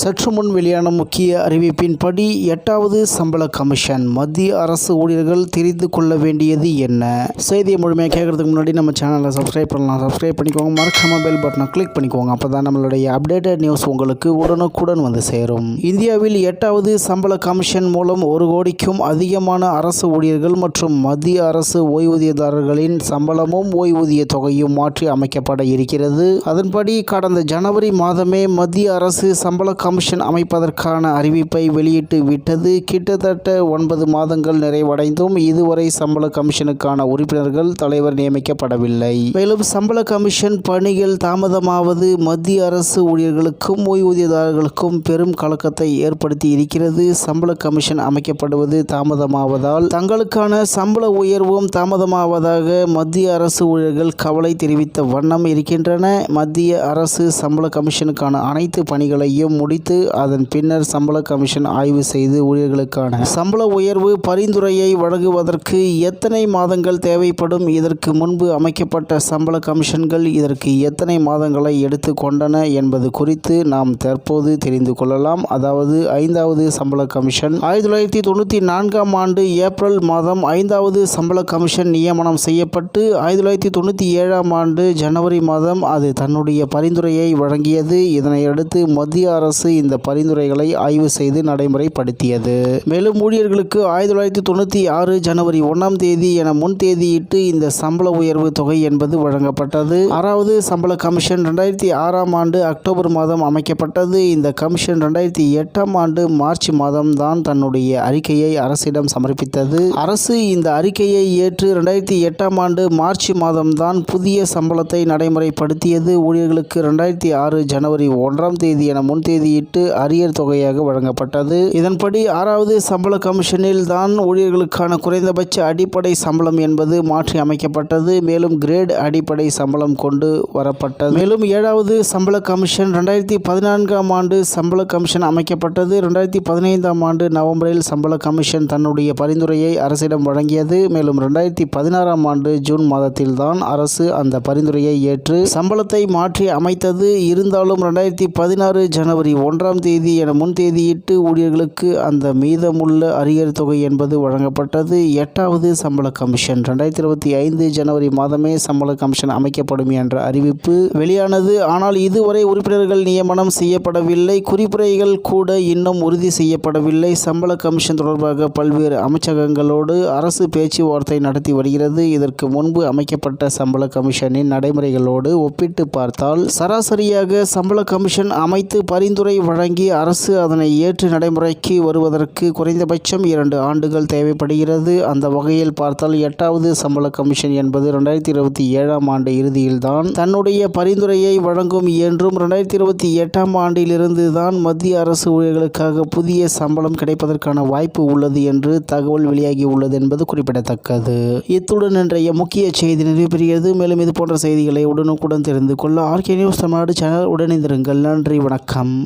சற்று முன் வெளியான முக்கிய அறிவிப்பின்படி எட்டாவது சம்பள கமிஷன் மத்திய அரசு ஊழியர்கள் தெரிந்து கொள்ள வேண்டியது என்ன? செய்தியை முழுமையாக கேட்கறதுக்கு முன்னாடி நம்ம சேனலை சப்ஸ்கிரைப் பண்ணலாம். சப்ஸ்கிரைப் பண்ணிக்கோங்க. மறக்காம பெல் பட்டனை கிளிக் பண்ணிக்கோங்க. அப்போ தான் நம்மளுடைய அப்டேட்டட் நியூஸ் உங்களுக்கு உடனுக்குடன் வந்து சேரும். இந்தியாவில் எட்டாவது சம்பள கமிஷன் மூலம் ஒரு கோடிக்கும் அதிகமான அரசு ஊழியர்கள் மற்றும் மத்திய அரசு ஓய்வூதியதாரர்களின் சம்பளமும் ஓய்வூதிய தொகையும் மாற்றி அமைக்கப்பட இருக்கிறது. அதன்படி கடந்த ஜனவரி மாதமே மத்திய அரசு சம்பள கமிஷன் அமைப்பதற்கான அறிவிப்பை வெளியிட்டு விட்டது. கிட்டத்தட்ட ஒன்பது மாதங்கள் நிறைவடைந்தும் இதுவரை சம்பள கமிஷனுக்கான உறுப்பினர்கள் தலைவர் நியமிக்கப்படவில்லை. மேலும் சம்பள கமிஷன் பணிகள் தாமதமாவது மத்திய அரசு ஊழியர்களுக்கும் ஓய்வூதியதாரர்களுக்கும் பெரும் கலக்கத்தை ஏற்படுத்தி இருக்கிறது. சம்பள கமிஷன் அமைக்கப்படுவது தாமதமாவதால் தங்களுக்கான சம்பள உயர்வும் தாமதமாவதாக மத்திய அரசு ஊழியர்கள் கவலை தெரிவித்த வண்ணம் இருக்கின்றன. மத்திய அரசு சம்பள கமிஷனுக்கான அனைத்து பணிகளையும் முடி முடித்து அதன் பின்னர் சம்பள கமிஷன் ஆய்வு செய்து ஊழியர்களுக்கான சம்பள உயர்வு பரிந்துரையை வழங்குவதற்கு எத்தனை மாதங்கள் தேவைப்படும்? இதற்கு முன்பு அமைக்கப்பட்ட சம்பள கமிஷன்கள் இதற்கு எத்தனை மாதங்களை எடுத்து கொண்டன என்பது குறித்து நாம் தற்போது தெரிந்து கொள்ளலாம். அதாவது ஐந்தாவது சம்பள கமிஷன் ஆயிரத்தி தொள்ளாயிரத்தி தொண்ணூற்றி நான்காம் ஆண்டு ஏப்ரல் மாதம் ஐந்தாவது சம்பள கமிஷன் நியமனம் செய்யப்பட்டு ஆயிரத்தி தொள்ளாயிரத்தி தொண்ணூற்றி ஏழாம் ஆண்டு ஜனவரி மாதம் அது தன்னுடைய பரிந்துரையை வழங்கியது. இதனையடுத்து மத்திய அரசு இந்த பரிந்துரைகளை ஆய்வு செய்து நடைமுறைப்படுத்தியது. மேலும் ஊழியர்களுக்கு ஆயிரத்தி தொள்ளாயிரத்தி தொண்ணூற்றி ஆறு ஜனவரி ஒன்றாம் தேதி என முன் தேதியிட்டு இந்த சம்பள உயர்வு தொகை என்பது வழங்கப்பட்டது. ஆறாவது சம்பள கமிஷன் ரெண்டாயிரத்தி ஆறாம் ஆண்டு அக்டோபர் மாதம் அமைக்கப்பட்டது. இந்த கமிஷன் ரெண்டாயிரத்தி எட்டாம் ஆண்டு மார்ச் மாதம் தான் தன்னுடைய அறிக்கையை அரசிடம் சமர்ப்பித்தது. அரசு இந்த அறிக்கையை ஏற்று ரெண்டாயிரத்தி எட்டாம் ஆண்டு மார்ச் மாதம்தான் புதிய சம்பளத்தை நடைமுறைப்படுத்தியது. ஊழியர்களுக்கு ரெண்டாயிரத்தி ஆறு ஜனவரி ஒன்றாம் தேதி என முன் தேதி தேதியிட்டு அரியர் தொகையாக வழங்கப்பட்டது. இதன்படி ஆறாவது சம்பள கமிஷனில் தான் ஊழியர்களுக்கான குறைந்தபட்ச அடிப்படை சம்பளம் என்பது மாற்றி அமைக்கப்பட்டது. மேலும் கிரேட் அடிப்படை சம்பளம் கொண்டு வரப்பட்டது. மேலும் ஏழாவது சம்பள கமிஷன் ரெண்டாயிரத்தி பதினான்காம் ஆண்டு சம்பள கமிஷன் அமைக்கப்பட்டது. ரெண்டாயிரத்தி பதினைந்தாம் ஆண்டு நவம்பரில் சம்பள கமிஷன் தன்னுடைய பரிந்துரையை அரசிடம் வழங்கியது. மேலும் ரெண்டாயிரத்தி பதினாறாம் ஆண்டு ஜூன் மாதத்தில் தான் அரசு அந்த பரிந்துரையை ஏற்று சம்பளத்தை மாற்றி அமைத்தது. இருந்தாலும் ரெண்டாயிரத்தி பதினாறு ஜனவரி ஒன்றாம் தேதி என முன்தேதியிட்டு ஊழியர்களுக்கு அந்த மீதமுள்ள அரியர் தொகை என்பது வழங்கப்பட்டது. எட்டாவது சம்பள கமிஷன். ரெண்டாயிரத்தி இருபத்தி ஐந்து ஜனவரி மாதமே சம்பள கமிஷன் அமைக்கப்படும் என்ற அறிவிப்பு வெளியானது. ஆனால் இதுவரை உறுப்பினர்கள் நியமனம் செய்யப்படவில்லை. குறிப்புரைகள் கூட இன்னும் உறுதி செய்யப்படவில்லை. சம்பள கமிஷன் தொடர்பாக பல்வேறு அமைச்சகங்களோடு அரசு பேச்சுவார்த்தை நடத்தி வருகிறது. இதற்கு முன்பு அமைக்கப்பட்ட சம்பள கமிஷனின் நடைமுறைகளோடு ஒப்பிட்டு பார்த்தால் சராசரியாக சம்பள கமிஷன் அமைத்து பரிந்துரை வழங்கி அரசு அதனை ஏற்று நடைமுறைக்கு வருவதற்கு குறைந்தபட்சம் இரண்டு ஆண்டுகள் தேவைப்படுகிறது. அந்த வகையில் பார்த்தால் எட்டாவது சம்பள கமிஷன் என்பது ரெண்டாயிரத்தி இருபத்தி ஏழாம் ஆண்டு இறுதியில்தான் தன்னுடைய பரிந்துரையை வழங்கும் என்றும் ரெண்டாயிரத்தி இருபத்தி எட்டாம் ஆண்டிலிருந்து தான் மத்திய அரசு ஊழியர்களுக்காக புதிய சம்பளம் கிடைப்பதற்கான வாய்ப்பு உள்ளது என்று தகவல் வெளியாகி உள்ளது என்பது குறிப்பிடத்தக்கது. இத்துடன் இன்றைய முக்கிய செய்தி நிறைவு மேலும் இது போன்ற செய்திகளை உடனுக்குடன் தெரிந்து கொள்ள ஆர்கே நியூஸ் தமிழ்நாடு சேனல் உடனிருங்கள் நன்றி வணக்கம்.